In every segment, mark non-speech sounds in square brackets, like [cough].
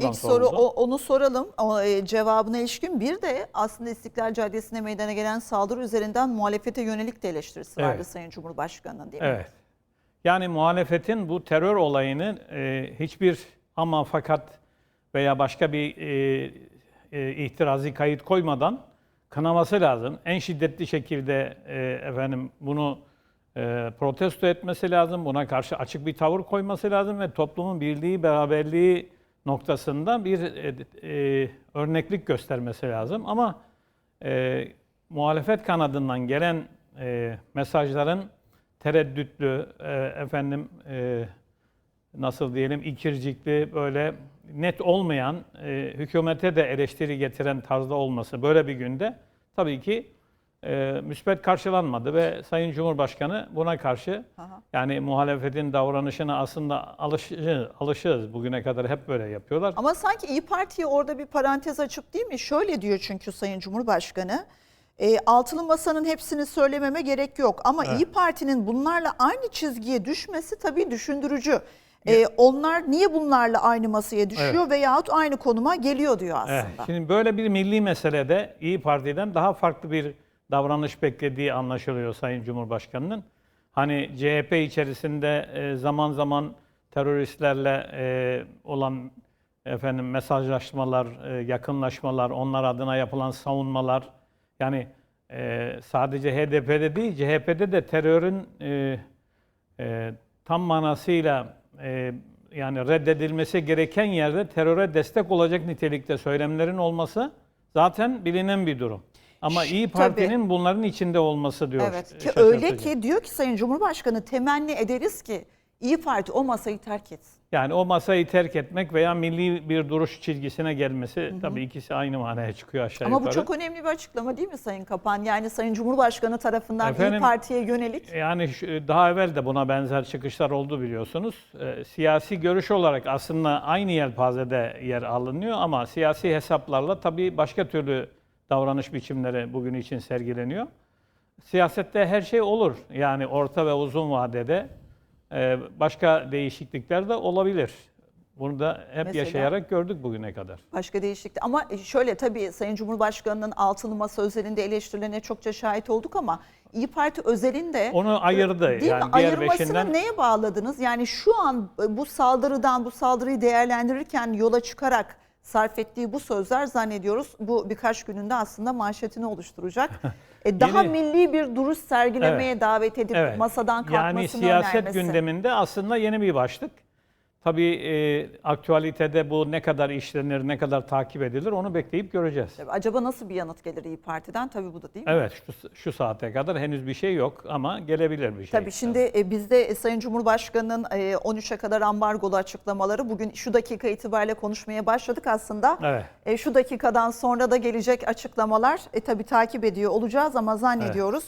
İlk soru o- onu soralım. O, e, cevabına ilişkin bir de aslında İstiklal Caddesi'ne meydana gelen saldırı üzerinden muhalefete yönelik de eleştirisi vardı Evet. Sayın Cumhurbaşkanı'nın değil mi? Evet. Yani muhalefetin bu terör olayını e, hiçbir ama fakat veya başka bir e, e, itirazi kayıt koymadan kınaması lazım. En şiddetli şekilde e, efendim bunu e, protesto etmesi lazım. Buna karşı açık bir tavır koyması lazım ve toplumun birliği, beraberliği noktasında bir e, e, örneklik göstermesi lazım. Ama e, muhalefet kanadından gelen e, mesajların tereddütlü, e, efendim e, nasıl diyelim ikircikli, böyle net olmayan, e, hükümete de eleştiri getiren tarzda olması böyle bir günde tabii ki e, müspet karşılanmadı ve Sayın Cumhurbaşkanı buna karşı Aha. yani muhalefetin davranışına aslında alışığız, alışığız bugüne kadar hep böyle yapıyorlar. Ama sanki İyi Parti'ye orada bir parantez açıp değil mi? Şöyle diyor çünkü Sayın Cumhurbaşkanı. E, altılı masanın hepsini söylememe gerek yok. Ama Evet. İyi Parti'nin bunlarla aynı çizgiye düşmesi tabii düşündürücü. E, onlar niye bunlarla aynı masaya düşüyor veyahut aynı konuma geliyor diyor aslında. Evet, şimdi böyle bir milli meselede İyi Parti'den daha farklı bir davranış beklediği anlaşılıyor Sayın Cumhurbaşkanı'nın. Hani CHP içerisinde e, zaman zaman teröristlerle e, olan efendim mesajlaşmalar, e, yakınlaşmalar, onlar adına yapılan savunmalar yani sadece HDP'de değil CHP'de de terörün tam manasıyla yani reddedilmesi gereken yerde teröre destek olacak nitelikte söylemlerin olması zaten bilinen bir durum. Ama İyi tabii. Parti'nin bunların içinde olması diyor. Evet ki öyle ki diyor ki Sayın Cumhurbaşkanı temenni ederiz ki İyi Parti o masayı terk etsin. Yani o masayı terk etmek veya milli bir duruş çizgisine gelmesi tabii ikisi aynı manaya çıkıyor aşağı Ama bu yukarı. çok önemli bir açıklama değil mi Sayın Kapan? Yani Sayın Cumhurbaşkanı tarafından İyi Efendim, Parti'ye yönelik Yani daha evvel de buna benzer çıkışlar oldu biliyorsunuz. Ee, siyasi görüş olarak aslında aynı yelpazede yer alınıyor ama siyasi hesaplarla tabii başka türlü davranış biçimleri bugün için sergileniyor. Siyasette her şey olur. Yani orta ve uzun vadede başka değişiklikler de olabilir. Bunu da hep Mesela? yaşayarak gördük bugüne kadar. başka değişiklik. Ama şöyle tabii Sayın Cumhurbaşkanı'nın altılı masa özelinde eleştirilerine çokça şahit olduk ama İyi Parti özelinde Onu ayırdı. Değil yani mi? diğer Ayırmasını beşinden neye bağladınız? Yani şu an e, bu saldırıdan, bu saldırıyı değerlendirirken yola çıkarak sarf ettiği bu sözler zannediyoruz bu birkaç gününde aslında manşetini oluşturacak. [laughs] E, daha Yeni- milli bir duruş sergilemeye davet edip Evet. masadan kalkmasını Yani siyaset önermesi. gündeminde aslında yeni bir başlık. Tabii e, aktualitede bu ne kadar işlenir, ne kadar takip edilir onu bekleyip göreceğiz. Acaba nasıl bir yanıt gelir İyi Parti'den? Tabii bu da değil mi? Evet, şu, şu saate kadar henüz bir şey yok ama gelebilir bir şey. Tabii şimdi e, bizde e, Sayın Cumhurbaşkanı'nın e, 13'e kadar ambargolu açıklamaları bugün şu dakika itibariyle konuşmaya başladık aslında. Evet. E, şu dakikadan sonra da gelecek açıklamalar e, tabii takip ediyor olacağız ama zannediyoruz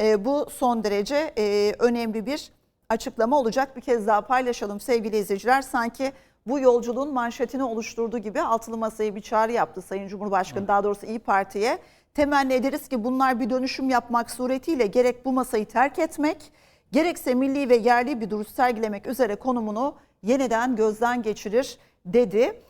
e, bu son derece e, önemli bir açıklama olacak. Bir kez daha paylaşalım sevgili izleyiciler. Sanki bu yolculuğun manşetini oluşturduğu gibi altılı masaya bir çağrı yaptı Sayın Cumhurbaşkanı daha doğrusu İyi Parti'ye. Temenni ederiz ki bunlar bir dönüşüm yapmak suretiyle gerek bu masayı terk etmek gerekse milli ve yerli bir duruş sergilemek üzere konumunu yeniden gözden geçirir dedi.